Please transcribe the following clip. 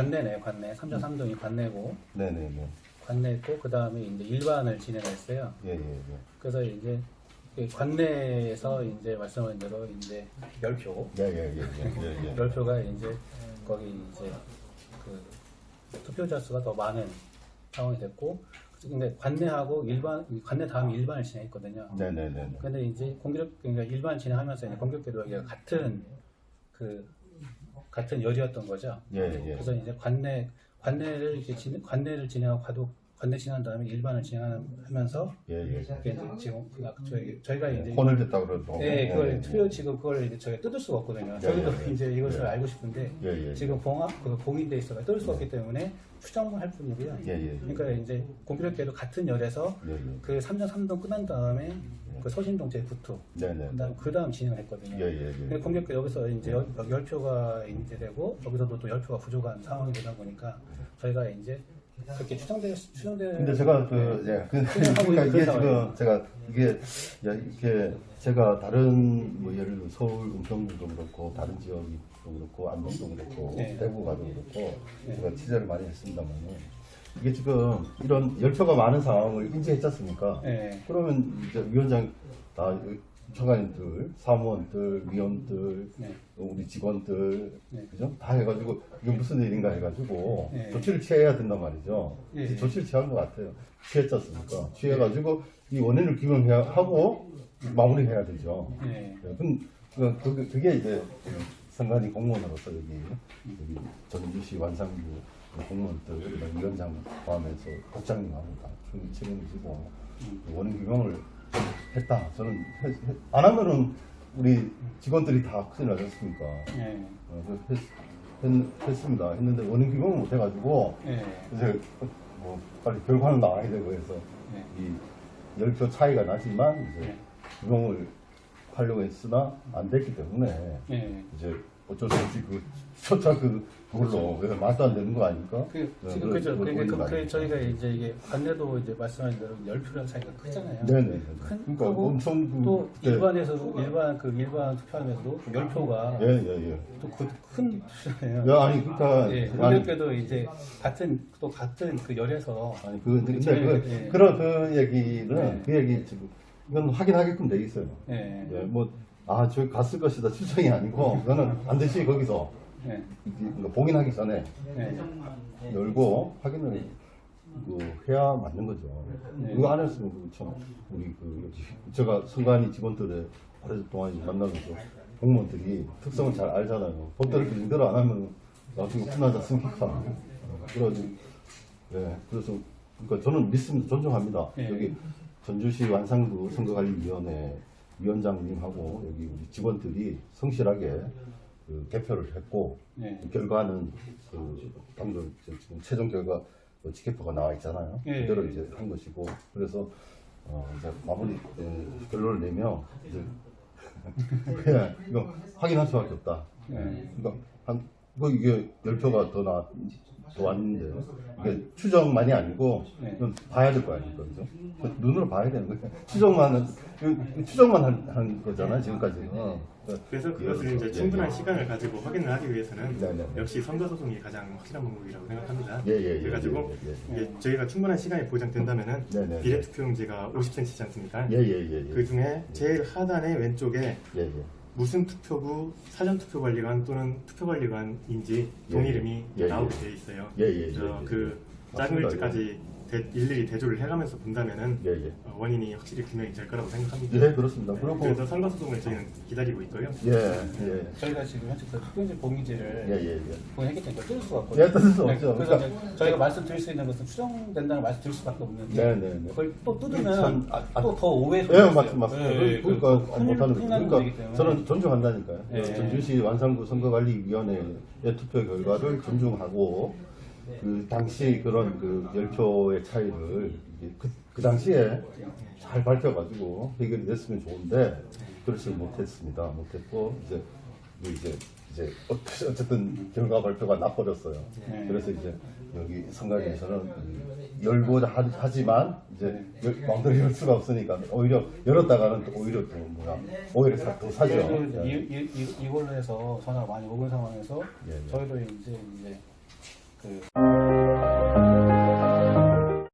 관내네요, 관내. 3자 3동이 관내고, 네네네. 관내고, 그 다음에 이제 일반을 진행했어요. 예, 예, 예. 그래서 이제 그 관내에서 이제 말씀하신 대로 이제 열표, 예, 예, 예, 예, 예. 열표가 이제 거기 이제 그 투표자 수가 더 많은 상황이 됐고, 근데 관내하고 일반, 관내 다음에 일반을 진행했거든요. 네네네. 근데 이제 공격 그러니까 일반 진행하면서 이제 공격계도 여기가 같은 그 같은 열이었던 거죠. 예, 예. 그래서 이제 관내 관내를 이제 진행, 관내를 진행하고 과도 진행한 다음에 일반을 진행하면서 예, 예. 이제 지금 그 저희 저희가 이제 혼을 냈다 그러죠. 네, 그걸 예, 투표 지금 그걸 이제 저희가 뜯을 수가 없거든요. 예, 저희도 예, 예. 이제 이것을 예. 알고 싶은데 예, 예. 지금 봉합 그 봉인돼 있어서 뜯을 수가 없기 때문에 추정만 할 뿐이고요. 예, 예. 그러니까 이제 공교롭게도 같은 열에서 예, 예. 그 3전 3동 끝난 다음에 그 서신동 제 부투 네 네. 그다음 그다음 진행을 했거든요. 예, 예, 근데 예. 공격계 여기서 이제 열, 열 표가 이제 되고 여기서도 또 열 표가 부족한 상황이 되다 보니까 저희가 이제 그렇게 추정돼 추정돼. 근데 제가 그, 예, 그, 그러니까 이게 그 지금. 제가 이게 야, 이렇게 제가 다른 뭐 예를 들어 서울 은평구도 그렇고 다른 지역도 그렇고 안동도 그렇고 네. 대구 가도 그렇고 네. 제가 취재를 많이 했습니다만 이게 지금 이런 열표가 많은 상황을 인지했지 않습니까? 예. 그러면 이제 위원장 다 청관인들, 사무원들, 위원들, 네. 우리 직원들, 네. 그죠? 다 해가지고 이게 무슨 일인가 해가지고 네. 조치를 취해야 된단 말이죠. 네. 조치를 취한 것 같아요. 취했지 않습니까? 취해가지고 이 원인을 규명해야 하고 마무리해야 되죠. 예. 네, 그럼 그- 그게, 그게 이제 선관위 공무원으로서 여기 여기 전주시 완상부 공무원들 위원장 포함해서 국장님하고 다 총- 책임을 지고 원인 규명을 했다. 저는 안 하면은 우리 직원들이 다 큰일 나지 않습니까? 예. 어, 그래서 했, 했, 습니다 했는데 원인 규명을 못 해가지고 예. 이제 뭐 빨리 결과는 나와야 되고 해서 예. 이 열표 차이가 나지만 이제 네. 규명을 하려고 했으나 안 됐기 때문에 예. 이제 어쩔 수 없이 그 초차 그 그걸로 그래서 말도 안 되는 거 아닙니까? 그 네, 지금 그걸- 그죠. 보이는 그, 그거 저희가? 이제 이게 관내도 이제 말씀하신 대로 열 표라는 차이가 크잖아요. 네네. 큰 그러니까 거고 엄청 그또 그때- 일반에서 도 일반 그 일반 투표하면서도 열 표가 예예예. 또큰 투표잖아요. 야 아니 그러니까 예, 아니 공교롭게도 이제 같은 또 같은 그 열에서 아니 그 근데 저희- 그 예. 그런 그 얘기는 네. 그 얘기 지금 이건 확인하게끔 돼 있어요. 예, 예, 뭐, 아, 저기 갔을 것이다. 추정이 아니고, 그거는 반드시 거기서 예, 이거 봉인하기 전에 예, 열고 확인을 그 해야 맞는 거죠. 네. 그거 안 했으면 그 참, 우리 그, 제가 선관위 직원들의 하루 동안 만나면서 공무원들이 특성을 잘 알잖아요. 본대로 일대로 안 하면 나중에 혼나지 않습니까? 어, 그래가지고, 예, 그래서, 그러니까 저는 믿습니다. 존중합니다. 네. 여기 전주시 완상구 선거관리위원회 위원장님하고 여기 우리 직원들이 성실하게 그 개표를 했고, 네. 결과는 그 방금 저 지금 최종 결과 그 지켜표가 나와 있잖아요. 예. 그대로 이제 한 것이고 그래서 어 이제 마무리 에, 결론을 내면 이제 이거 확인할 수밖에 없다. 예. 그러니까 한 뭐 이게 열 표가 더 나. 더 왔는데 이게 추정만이 아니고 네. 이건 봐야 될 거 아닙니까 그죠? 그 눈으로 봐야 되는 거예요. 추정만은 그 추정만 한, 한 거잖아요 지금까지는. 어. 그래서 그것을 예, 이제 예, 충분한 예. 시간을 가지고 확인을 하기 위해서는 네, 네. 역시 선거소송이 가장 확실한 방법이라고 생각합니다. 예, 예, 예, 그래가지고 예, 예, 이게 저희가 충분한 시간이 보장된다면은 네, 네, 비례투표용지가 50cm이지 않습니까? 예예예 예, 예. 그 중에 제일 하단의 왼쪽에 예, 예. 무슨 투표부 사전투표관리관 또는 투표관리관인지 예, 동이름이 예, 예. 나오게 돼 있어요. 예, 예, 예, 그래서 예, 그 예. 작은 맞습니다. 글자까지 대- 일일이 대조를 해가면서 본다면은 예, 예. 어, 원인이 확실히 규명이 될 거라고 생각합니다. 예, 그렇습니다. 그리고 그래서 선거소송을 저희는 기다리고 있고요. 예, 예. 저희가 지금 현재 그 투표지 봉인지를 예, 예, 예. 봉인했기 때문에 뜯을 수가 없거든요. 예, 뜯을 수 네, 없죠. 그래서 그러니까- 이제 저희가 말씀드릴 수 있는 것은 추정된다는 말씀드릴 수밖에 없는데 네, 네, 네. 그걸 또 참, 뜯으면 아, 아, 또 더 오해 예, 맞습니다. 맞습니다. 네, 그러니까 큰- 못하는 큰 거죠. 나는 그러니까 거기 때문에. 저는 존중한다니까요. 예. 전주시 완상구 선거관리위원회의 투표 결과를 존중하고 그 당시 그런 그 열표의 차이를 그, 그 당시에 잘 밝혀가지고 해결이 됐으면 좋은데 그렇지 못했습니다. 못했고 이제 뭐 이제 이제 어- 어쨌든 결과 발표가 나버렸어요. 네. 그래서 이제 여기 선관위에서는 열고 하- 하지만 이제 열- 마음대로 열 수가 없으니까 오히려 열었다가는 또 오히려 또 뭐야 오히려 사- 더 사죠. 그래서 이제 예. 이, 이, 이, 이걸로 해서 전화가 많이 오는 상황에서 예, 예. 저희도 이제 이제 그